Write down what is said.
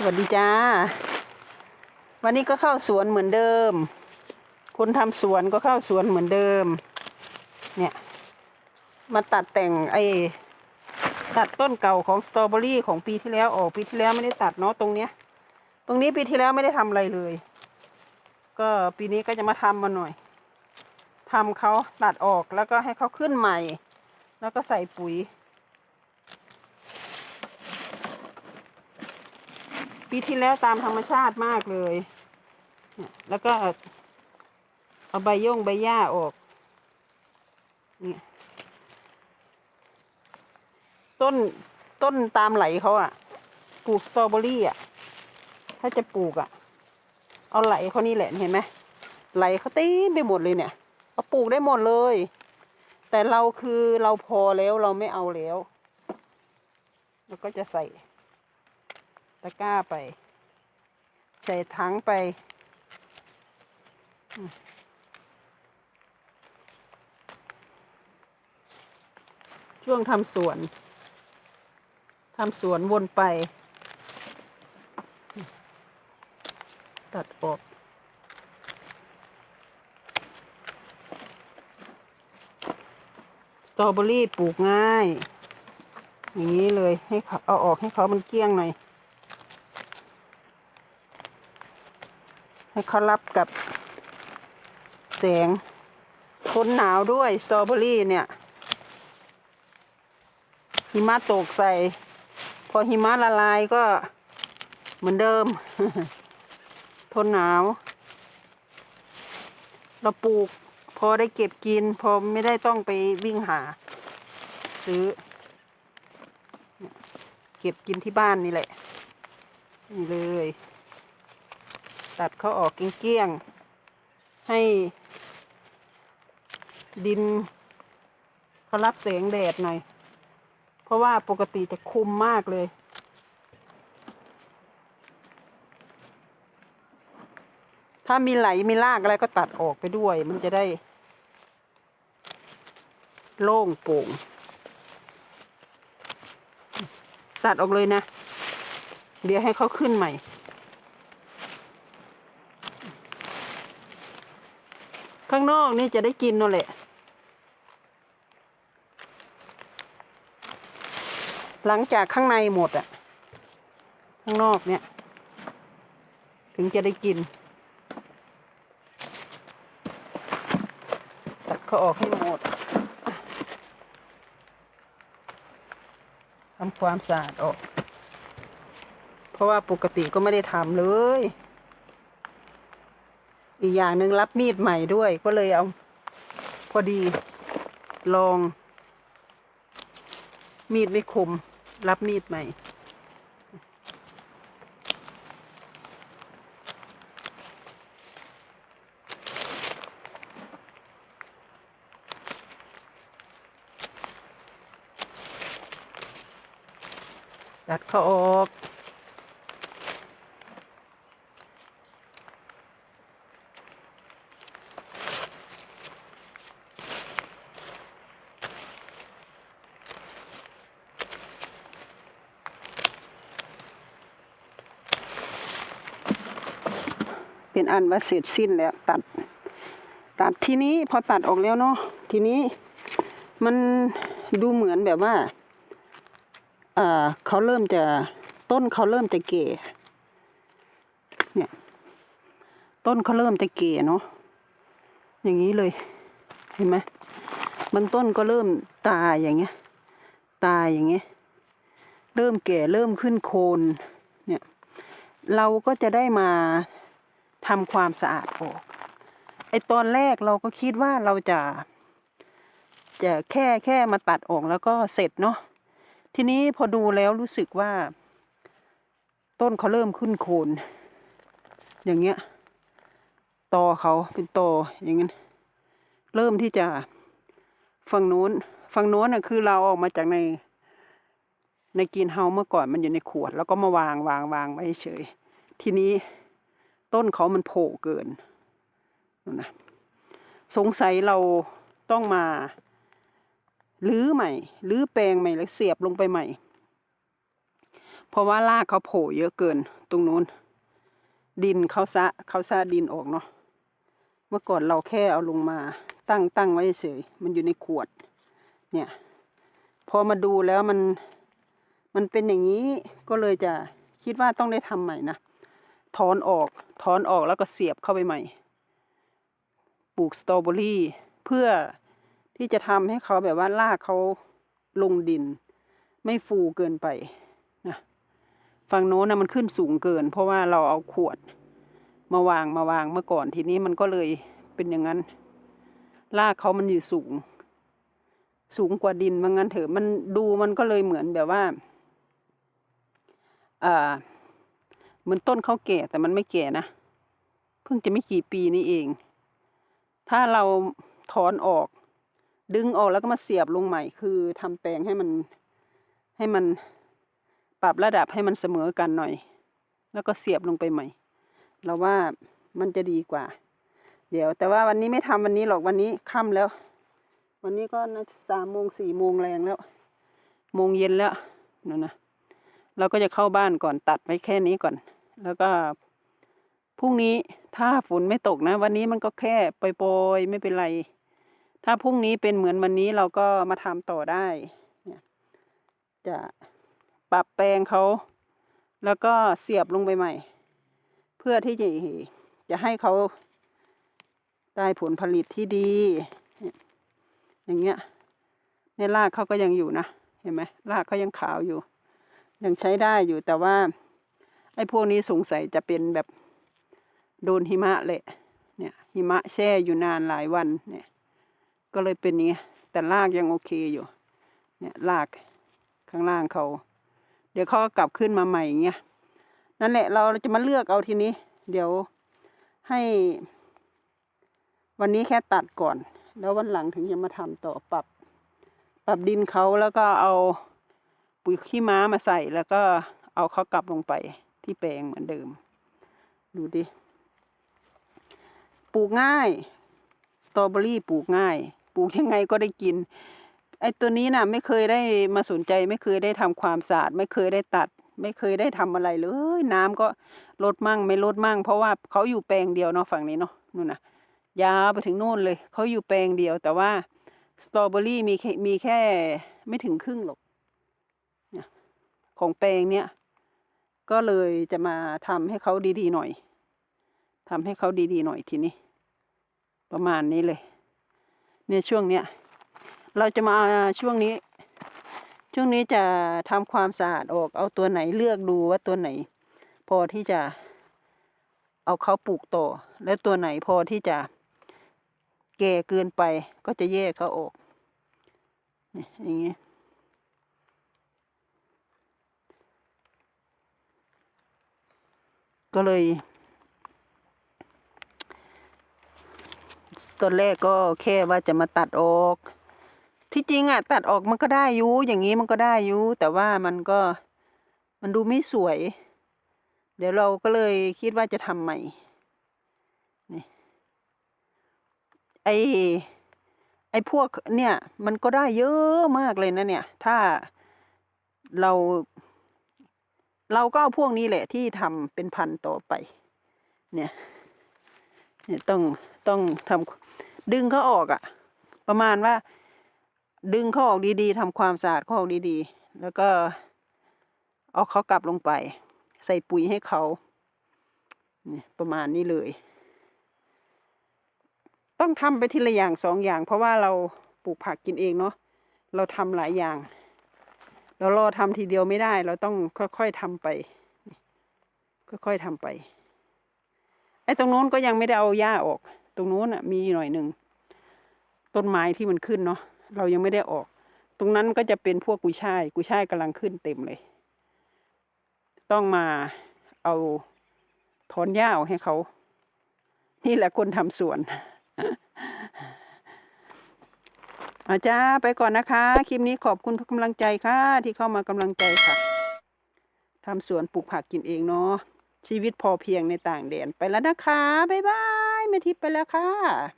สวัสดีจ้า วันนี้ก็เข้าสวนเหมือนเดิม คนทำสวนก็เข้าสวนเหมือนเดิม เนี่ย มาตัดแต่งไอ้ตัดต้นเก่าของสตรอเบอรี่ของปีที่แล้วออกปีที่แล้วไม่ได้ตัดเนาะตรงเนี้ย ตรงนี้ปีที่แล้วไม่ได้ทำอะไรเลย ก็ปีนี้ก็จะมาทำมาหน่อยทำเขาตัดออกแล้วก็ให้เขาขึ้นใหม่ แล้วก็ใส่ปุ๋ย ปีที่แล้วตามธรรมชาติมากเลย แล้วก็เอาใบย่งใบหญ้าออกนี่ต้นต้นตามไหลเขาอะปลูกสตรอเบอรี่อะถ้าจะปลูกอะเอาไหลเขานี่แหละเห็นไหมไหลเขาเต็มไปหมดเลยเนี่ยเอาปลูกได้หมดเลย แต่เราคือเราพอแล้วเราไม่เอาแล้ว แล้วก็จะใส่ ตะกร้าไป ใส่ถังไป ช่วงทำสวนทำสวนวนไป ตัดออกสตรอเบอรี่ปลูกง่าย อย่างนี้เลยให้เขาเอาออกให้เขามันเกี้ยงหน่อย ให้เขารับกับแสงทนหนาวด้วยสตรอเบอรี่เนี่ยหิมะตกใส่ พอหิมะละลายก็เหมือนเดิม ทนหนาว เราปลูก พอได้เก็บกิน พอไม่ได้ต้องไปวิ่งหา ซื้อ เก็บกินที่บ้านนี่แหละ นี่เลย ตัดเขาออกเกี้ยงๆ ให้ดินเขารับแสงแดดหน่อย เพราะว่าปกติจะคุมมากเลยถ้ามีไหลมีรากอะไรก็ตัดออกไปด้วย มันจะได้ โล่งโปร่ง ตัดออกเลยนะ เดี๋ยวให้เขาขึ้นใหม่ ข้างนอกนี่จะได้กินนั่นแหละ หลังจากข้างในหมดอะข้างนอกเนี่ย ถึงจะได้กิน ตัดเขาออกให้หมดทำความสะอาดออก เพราะว่าปกติก็ไม่ได้ทำเลย อีกอย่างหนึ่งรับมีดใหม่ด้วย ก็เลยเอา พอดีลอง มีดไม่คม รับมีดใหม่ ตัดเขาออก เป็นอันว่าเสร็จสิ้นแล้วตัด ตัดทีนี้พอตัดออกแล้วเนาะทีนี้มันดูเหมือนแบบว่าเออเขาเริ่มจะต้นเขาเริ่มจะเก่เนี่ยต้นเขาเริ่มจะเก่เนาะอย่างนี้เลยเห็นไหมบางต้นก็เริ่มตายอย่างเงี้ย ตายอย่างเงี้ยเริ่มแก่เริ่มขึ้นโคนเนี่ยเราก็จะได้มา ทำความสะอาดออกไอตอนแรกเราก็คิดว่าเราจะ จะแค่แค่มาตัดออกแล้วก็เสร็จเนาะทีนี้พอดูแล้วรู้สึกว่า ต้นเขาเริ่มขึ้นโคน อย่างเงี้ยตอเขาเป็นตออย่างนั้นเริ่มที่จะฝั่งโน้นฝั่งโน้นน่ะคือเราออกมาจากใน ในกรีนเฮาเมื่อก่อนมันอยู่ในขวด แล้วก็มาวางวางวางไว้เฉย ทีนี้ ต้นเขามันโผล่เกินนะสงสัยเราต้องมาลื้อใหม่ลื้อแปลงใหม่แล้วเสียบลงไปใหม่ เพราะว่ารากเขาโผล่เยอะเกินตรงนู้น ดินเขาซะเขาซะดินออกเนาะเมื่อก่อนเราแค่เอาลงมาตั้งตั้งไว้เฉยมันอยู่ในขวด เนี่ย พอมาดูแล้วมันมันเป็นอย่างนี้ก็เลยจะคิดว่าต้องได้ทำใหม่นะ ถอนออกถอนออกแล้วก็เสียบเข้าไปใหม่ ปลูกสตรอเบอรี่ เพื่อที่จะทำให้เขาแบบว่ารากเขาลงดิน ไม่ฟูเกินไปนะฝั่งโน้นนะมันขึ้นสูงเกิน เพราะว่าเราเอาขวด มาวางมาวางเมื่อก่อนทีนี้มันก็เลยเป็นอย่างนั้น รากเขามันอยู่สูง สูงกว่าดินว่างั้นเถอะมันดูมันก็เลยเหมือนแบบว่าอ่า เหมือนต้นเขาแก่แต่มันไม่แก่นะ เพิ่งจะไม่กี่ปีนี้เอง ถ้าเราถอนออก ดึงออกแล้วก็มาเสียบลงใหม่ คือทำแปลงให้มันให้มันปรับระดับให้มันเสมอกันหน่อย แล้วก็เสียบลงไปใหม่ เราว่ามันจะดีกว่า เดี๋ยว แต่ว่าวันนี้ไม่ทำวันนี้หรอกวันนี้ค่ำแล้ว วันนี้ก็น่าจะสามโมงสี่โมงแรงแล้วโมงเย็นแล้วนั่นนะเราก็จะเข้าบ้านก่อนตัดไว้แค่นี้ก่อน แล้วก็พรุ่งนี้ถ้าฝนไม่ตกนะ วันนี้มันก็แค่ปล่อยๆไม่เป็นไร ถ้าพรุ่งนี้เป็นเหมือนวันนี้เราก็มาทำต่อได้เนี่ยจะปรับแปลงเขาแล้วก็เสียบลงไปใหม่ เพื่อที่จะจะให้เขาได้ผลผลิตที่ดี อย่างเงี้ยในรากเขาก็ยังอยู่นะ เห็นไหมรากเขายังขาวอยู่ ยังใช้ได้อยู่แต่ว่า ไอ้พวกนี้สงสัยจะเป็นแบบโดนหิมะแหละเนี่ยหิมะแช่อยู่นานหลายวันเนี่ย ก็เลยเป็นอย่างนี้แต่รากยังโอเคอยู่ เนี่ยรากข้างล่างเขา เดี๋ยวเขาก็กลับขึ้นมาใหม่อย่างเงี้ยนั่นแหละเราจะมาเลือกเอาทีนี้ เดี๋ยวให้ วันนี้แค่ตัดก่อน แล้ววันหลังถึงจะมาทำต่อปรับ ปรับดินเขาแล้วก็เอาปุ๋ยขี้ม้ามาใส่แล้วก็เอาเขากลับลงไป ที่แปลงเหมือนเดิม ดูดิ ปลูกง่าย สตรอเบอรี่ปลูกง่าย ปลูกยังไงก็ได้กิน ไอ้ตัวนี้น่ะ ไม่เคยได้มาสนใจ ไม่เคยได้ทำความสะอาด ไม่เคยได้ตัด ไม่เคยได้ทำอะไรเลย น้ำก็ลดมั่งไม่ลดมั่ง เพราะว่าเขาอยู่แปลงเดียวเนาะฝั่งนี้เนาะนู่นน่ะยาวไปถึงโน่นเลย เขาอยู่แปลงเดียว แต่ว่าสตรอเบอรี่มีแค่มีแค่ไม่ถึงครึ่งหรอกเนี่ยของแปลงเนี้ย ก็เลยจะมาทำให้เขาดีๆหน่อยทำให้เขาดีๆหน่อยทีนี้ ประมาณนี้เลย เนี่ยช่วงเนี้ยเราจะมาช่วงนี้ ช่วงนี้จะทำความสะอาดออกเอาตัวไหนเลือกดูว่าตัวไหน พอที่จะเอาเขาปลูกต่อ แล้วตัวไหนพอที่จะแก่เกินไปก็จะแยกเขาออกอย่างนี้ ก็เลย ตอนแรกก็แค่ว่าจะมาตัดออก ที่จริงอะ ตัดออกมันก็ได้ยูอย่างนี้มันก็ได้ยูแต่ว่ามันก็มันดูไม่สวย เดี๋ยวเราก็เลยคิดว่าจะทำใหม่ นี่ ไอไอพวกเนี่ย มันก็ได้เยอะมากเลยนะเนี่ย ถ้าเรา เราก็เอาพวกนี้แหละที่ทำเป็นพันต่อไป เนี่ยเนี่ยต้องต้องทำดึงเขาออกอะ่ะ ประมาณว่า ดึงเขาออกดีๆทำความสะอาดเขาออกดีๆ แล้วก็เอาเขากลับลงไป ใส่ปุ๋ยให้เขาเนี่ยประมาณนี้เลย ต้องทำไปทีละอย่างสองอย่าง เพราะว่าเราปลูกผักกินเองเนาะเราทำหลายอย่าง เรารอทำทีเดียวไม่ได้ เราต้องค่อยๆทำไป ค่อยๆทำไป ไอ้ตรงโน้นก็ยังไม่ได้เอาหญ้าออก ตรงโน้นอะมีหน่อยหนึ่ง ต้นไม้ที่มันขึ้นเนาะ เรายังไม่ได้ออก ตรงนั้นก็จะเป็นพวกกุยช่าย กุยช่ายกำลังขึ้นเต็มเลย ต้องมาเอาถอนหญ้าออกให้เขา นี่แหละคนทำสวน อาจ้าไปก่อนนะคะ คลิปนี้ขอบคุณทุกกำลังใจค่ะ ที่เข้ามากำลังใจค่ะทำสวนปลูกผักกินเองเนาะชีวิตพอเพียงในต่างแดนไปแล้วนะคะ บ๊ายบายแม่ทิพย์ไปแล้วค่ะ